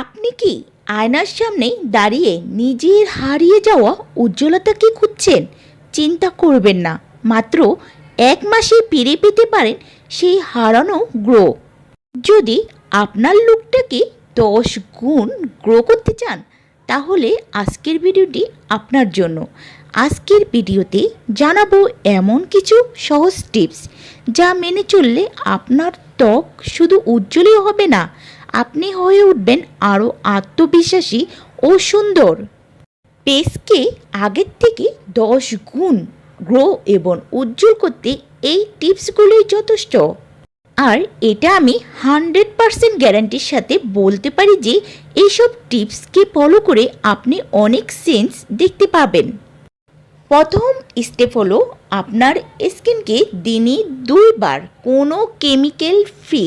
আপনি কি আয়নার সামনে দাঁড়িয়ে নিজের হারিয়ে যাওয়া উজ্জ্বলতাকে খুঁজছেন? চিন্তা করবেন না, মাত্র এক মাসে ফিরে পেতে পারেন সেই হারানো গ্রো যদি আপনার লুকটাকে দশ গুণ গ্রো করতে চান, তাহলে আজকের ভিডিওটি আপনার জন্য। আজকের ভিডিওতে জানাব এমন কিছু সহজ টিপস, যা মেনে চললে আপনার ত্বক শুধু উজ্জ্বলই হবে না আপনি হয়ে উঠবেন আরও আত্মবিশ্বাসী ও সুন্দর। পেসকে আগের থেকে দশ গুণ গ্রো এবং উজ্জ্বল করতে এই টিপসগুলোই যথেষ্ট। আর এটা আমি হান্ড্রেড পারসেন্ট গ্যারান্টির সাথে বলতে পারি যে এইসব টিপসকে ফলো করে আপনি অনেক সেন্স দেখতে পাবেন। প্রথম স্টেপ হলো আপনার স্কিনকে দিনে দুইবার কোনো কেমিক্যাল ফ্রি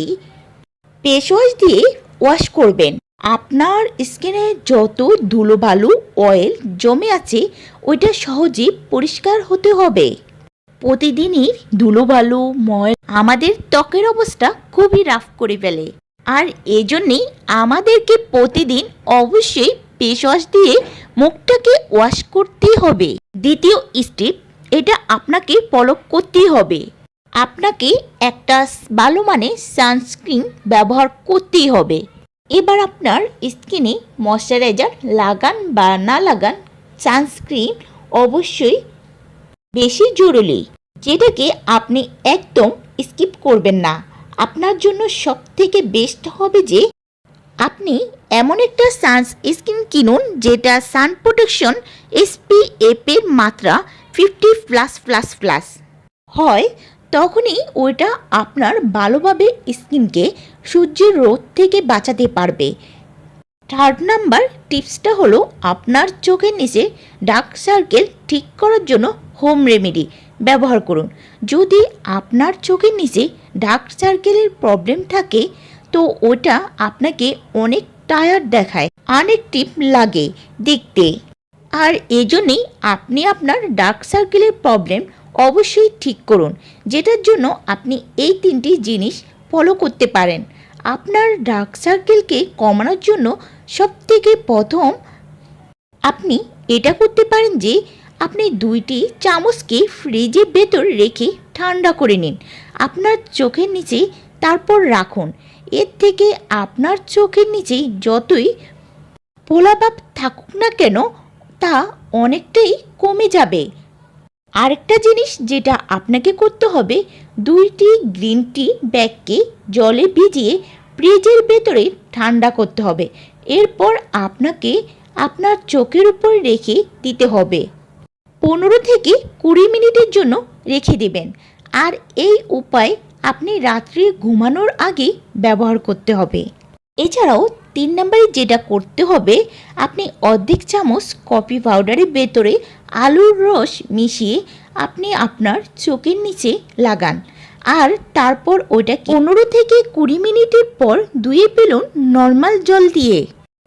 ফেস ওয়াশ দিয়ে ওয়াশ করবেন। আপনার স্কিনে যত ধুলোবালু অয়েল জমে আছে, ওইটা সহজে পরিষ্কার হতে হবে। প্রতিদিনই ধুলোবালু ময় আমাদের ত্বকের অবস্থা খুবই রাফ করে ফেলে। আর এজন্যেই আমাদেরকে প্রতিদিন অবশ্যই ফেস ওয়াশ দিয়ে মুখটাকে ওয়াশ করতেই হবে। দ্বিতীয় স্টেপ এটা আপনাকে ফলো করতেই হবে। আপনাকে একটা ভালো মানে সানস্ক্রিন ব্যবহার করতেই হবে। এবার আপনার স্কিনে ময়শ্চারাইজার লাগান বা না লাগান সানস্ক্রিন অবশ্যই বেশি জরুরি, যেটাকে আপনি একদম স্কিপ করবেন না। আপনার জন্য সব থেকে বেস্ট হবে যে, আপনি এমন একটা সান স্কিন কিনুন যেটা সান প্রোটেকশন এসপিএফ এর মাত্রা ফিফটি প্লাস প্লাস প্লাস হয়। তখনই ওইটা আপনার ভালোভাবে স্কিনকে সূর্যের রোদ থেকে বাঁচাতে পারবে। থার্ড নাম্বার টিপসটা হলো আপনার চোখের নিচে ডার্ক সার্কেল ঠিক করার জন্য হোম রেমেডি ব্যবহার করুন। যদি আপনার চোখের নিচে ডার্ক সার্কেলের প্রবলেম থাকে, তো ওটা আপনাকে অনেক টায়ার্ড দেখায়, অনেক টিপ লাগে দেখতে। আর এজন্যই আপনি আপনার ডার্ক সার্কেলের প্রবলেম অবশ্যই ঠিক করুন, যেটার জন্য আপনি এই তিনটি জিনিস ফলো করতে পারেন। আপনার ডার্ক সার্কেলকে কমানোর জন্য সবথেকে প্রথম আপনি এটা করতে পারেন যে, আপনি দুইটি চামচকে ফ্রিজের ভেতর রেখে ঠান্ডা করে নিন। আপনার চোখের নিচে তারপর রাখুন। এর থেকে আপনার চোখের নিচে যতই পোলাভাব থাকুক না কেন, তা অনেকটাই কমে যাবে। আরেকটা জিনিস যেটা আপনাকে করতে হবে, দুইটি গ্রিন টি ব্যাগকে জলে ভিজিয়ে ফ্রিজের ভেতরে ঠান্ডা করতে হবে। এরপর আপনাকে আপনার চোখের উপর রেখে দিতে হবে। পনেরো থেকে কুড়ি মিনিটের জন্য রেখে দেবেন। আর এই উপায় আপনি রাত্রে ঘুমানোর আগে ব্যবহার করতে হবে। এছাড়াও তিন নম্বরে যেটা করতে হবে, আপনি অর্ধেক চামচ কফি পাউডারের ভেতরে আলুর রস মিশিয়ে আপনি আপনার চোখের নিচে লাগান। আর তারপর ওইটা পনেরো থেকে কুড়ি মিনিটের পর ধুয়ে ফেলুন নর্মাল জল দিয়ে।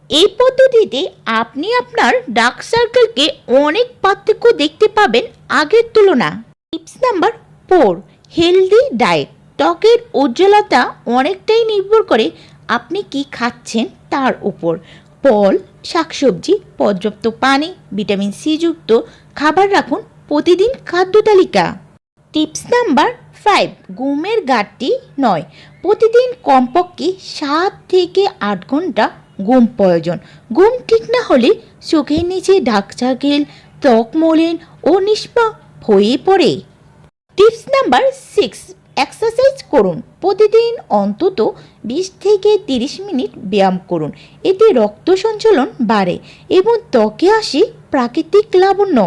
এই পদ্ধতিতে আপনি আপনার ডার্ক সার্কেলকে অনেক পার্থক্য দেখতে পাবেন আগের তুলনা tips number four healthy diet ত্বকের উজ্জ্বলতা অনেকটাই নির্ভর করে আপনি কি খাচ্ছেন? তার উপর। ফল শাকসবজি, পর্যাপ্ত পানি, ভিটামিন সি যুক্ত, খাবার রাখুন প্রতিদিন খাদ্য তালিকা। টিপস নাম্বার ফাইভ, ঘুমের ঘাটতি নয়। প্রতিদিন কমপক্ষে সাত থেকে আট ঘণ্টা ঘুম প্রয়োজন। ঘুম ঠিক না হলে চোখের নিচে ডাক সার্কেল ত্বক মলিন ও নিষ্পা হয়ে পড়ে। টিপস নাম্বার সিক্স করুন। প্রতিদিন অন্তত বিশ থেকে তিরিশ মিনিট ব্যায়াম করুন। এতে রক্ত সঞ্চালন বাড়ে এবং ত্বকে আসে প্রাকৃতিক লাবণ্য।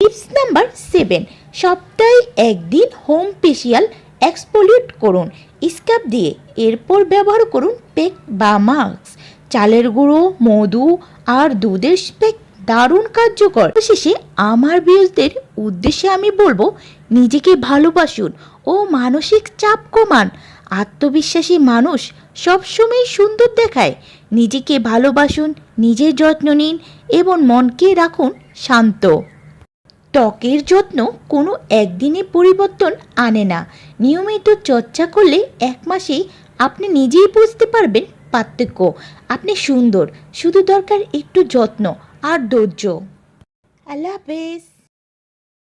টিপস নাম্বার সেভেন, সপ্তাহে একদিন হোম ফেসিয়াল এক্সপোলিউট করুন। স্কাব দিয়ে এরপর ব্যবহার করুন পেক বা মাস্ক। চালের গুঁড়ো, মধু আর দুধের স্পেক দারুণ কার্যকর। শেষে আমার বিয়সদের উদ্দেশ্যে আমি বলব নিজেকে ভালোবাসুন ও মানসিক চাপ কমান। আত্মবিশ্বাসী মানুষ সবসময় সুন্দর দেখায়। নিজেকে ভালোবাসুন, নিজের যত্ন নিন এবং মনকে রাখুন শান্ত। ত্বকের যত্ন কোনো একদিনে পরিবর্তন আনে না। নিয়মিত চর্চা করলে এক মাসেই আপনি নিজেই বুঝতে পারবেন পার্থক্য। আপনি সুন্দর, শুধু দরকার একটু যত্ন আর ধৈর্য। আল্লাহ হাফেজ।